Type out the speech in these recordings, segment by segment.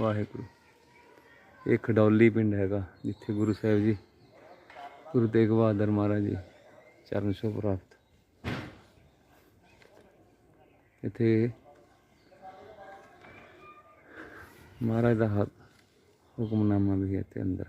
ਵਾਹਿਗੁਰੂ। ਇਹ ਖਡੌਲੀ ਪਿੰਡ ਹੈਗਾ, ਜਿੱਥੇ ਗੁਰੂ ਸਾਹਿਬ ਜੀ, ਗੁਰੂ ਤੇਗ ਬਹਾਦਰ ਮਹਾਰਾਜ ਜੀ ਚਰਨ ਛੋਹ ਪ੍ਰਾਪਤ। ਇੱਥੇ ਮਹਾਰਾਜ ਦਾ ਹੱਥ ਹੁਕਮਨਾਮਾ ਵੀ ਹੈ ਇੱਥੇ ਅੰਦਰ।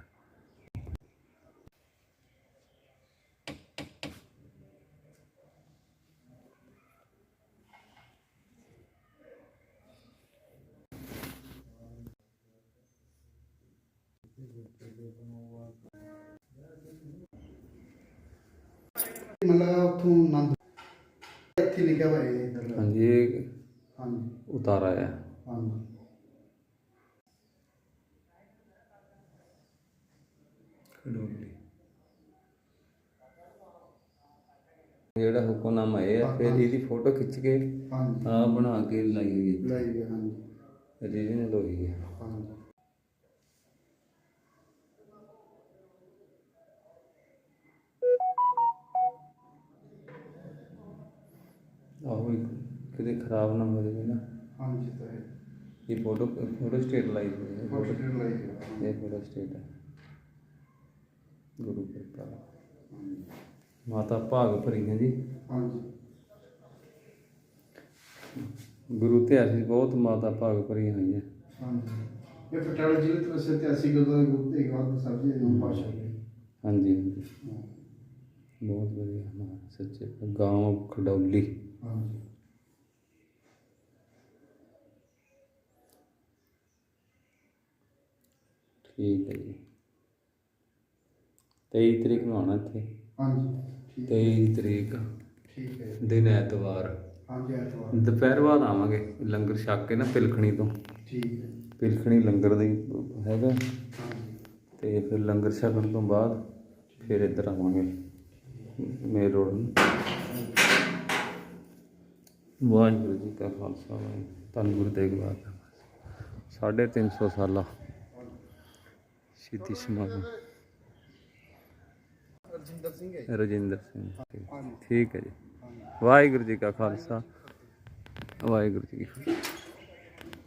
ਮਤਲਬ ਉਥੋਂ ਨੰਦ ਇੱਥੇ ਲਿਖਿਆ ਹੋਇਆ ਹੈ ਇੱਧਰ। ਹਾਂਜੀ ਇਹ ਹਾਂਜੀ। ਉਤਾਰਾ ਹੈ। ਹਾਂਜੀ। ਖਡੋਲੀ। ਜਿਹੜਾ ਹੁਕਮਨਾਮਾ ਇਹ ਹੈ ਫਿਰ ਇਹਦੀ ਫੋਟੋ ਖਿੱਚ ਕੇ ਹਾਂਜੀ। ਆ ਬਣਾ ਕੇ ਲਾਈ ਹੋਈ ਲੈ ਗਿਆ ਹਾਂਜੀ। ਹੈ ਰੀਜਨਲ ਹੋਈ ਹੈ। ਹਾਂਜੀ। ਆਹੋ ਇੱਕ ਕਿਤੇ ਖਰਾਬ ਨਾ ਹੋ ਜਾਵੇ ਨਾ। ਹਾਂਜੀ ਤਾਂ ਹੈ। ਇਹ ਫੋਟੋ ਫੋਟੋ ਸਟੇਟ ਲਾਈ ਹੋਈ ਹੈ। ਫੋਟੋ ਸਟੇਟ ਲੈ ਗਿਆ ਇਹ ਫੋਟੋ ਸਟੇਟ ਹੈ। ਗੁਰੂ ਕਿਰਪਾ ਮਾਤਾ ਭਾਗ ਭਰੀ ਹੈ ਜੀ। ਹਾਂਜੀ। ਗੁਰੂ ਤੇ ਅਸੀਂ ਬਹੁਤ ਮਾਤਾ ਭਾਗ ਭਰੀਆਂ ਹੋਈਆਂ। ਹਾਂਜੀ। ਇਹ ਪਟਿਆਲਾ ਜ਼ਿਲ੍ਹੇ ਤੋਂ ਵੈਸੇ ਇਤਿਹਾਸਿਕ ਗੁਰਦੁਆਰਾ ਗੁਰੂ ਤੇਗ ਬਹਾਦਰ ਸਾਹਿਬ ਜੀ ਨੂੰ ਪਾਸ਼ਾ ਹਾਂਜੀ ਹਾਂਜੀ। ਬਹੁਤ ਵਧੀਆ ਹਾਂ ਸੱਚੇ। ਗਾਂਵ ਖਡੌਲੀ। ਹਾਂਜੀ। ਠੀਕ ਹੈ ਜੀ। 23 ਤਰੀਕ ਨੂੰ ਆਉਣਾ ਇੱਥੇ? ਹਾਂਜੀ ਠੀਕ 23 ਤਰੀਕ ਠੀਕ ਹੈ। ਦਿਨ ਐਤਵਾਰ। ਹਾਂਜੀ ਐਤਵਾਰ। ਦੁਪਹਿਰ ਬਾਅਦ ਆਵਾਂਗੇ ਲੰਗਰ ਛਕ ਕੇ ਨਾ ਪਿਲਖਣੀ ਤੋਂ। ਠੀਕ ਹੈ। ਪਿਲਖਣੀ ਲੰਗਰ ਦੀ ਹੈਗਾ। ਤੇ ਫਿਰ ਲੰਗਰ ਛਕਣ ਤੋਂ ਬਾਅਦ ਫਿਰ ਇੱਧਰ ਆਵਾਂਗੇ ਮੇਨ ਰੋਡ ਨੂੰ। ਵਾਹਿਗੁਰੂ ਜੀ ਕਾ ਖਾਲਸਾ ਵਾਹਿਗੁਰੂ ਧੰਨ ਗੁਰੂ ਤੇਗ ਬਹਾਦਰ ਸਾਢੇ ਤਿੰਨ ਸੌ ਸਾਲਾ ਸ਼ਹੀਦੀ ਸਮਾਗਮ। ਰਜਿੰਦਰ ਸਿੰਘ ਹੈ ਰਜਿੰਦਰ ਸਿੰਘ ਠੀਕ। ਹੈ ਜੀ। ਵਾਹਿਗੁਰੂ ਜੀ ਕਾ ਖਾਲਸਾ ਵਾਹਿਗੁਰੂ ਜੀ ਕੀ ਫਤਿਹ।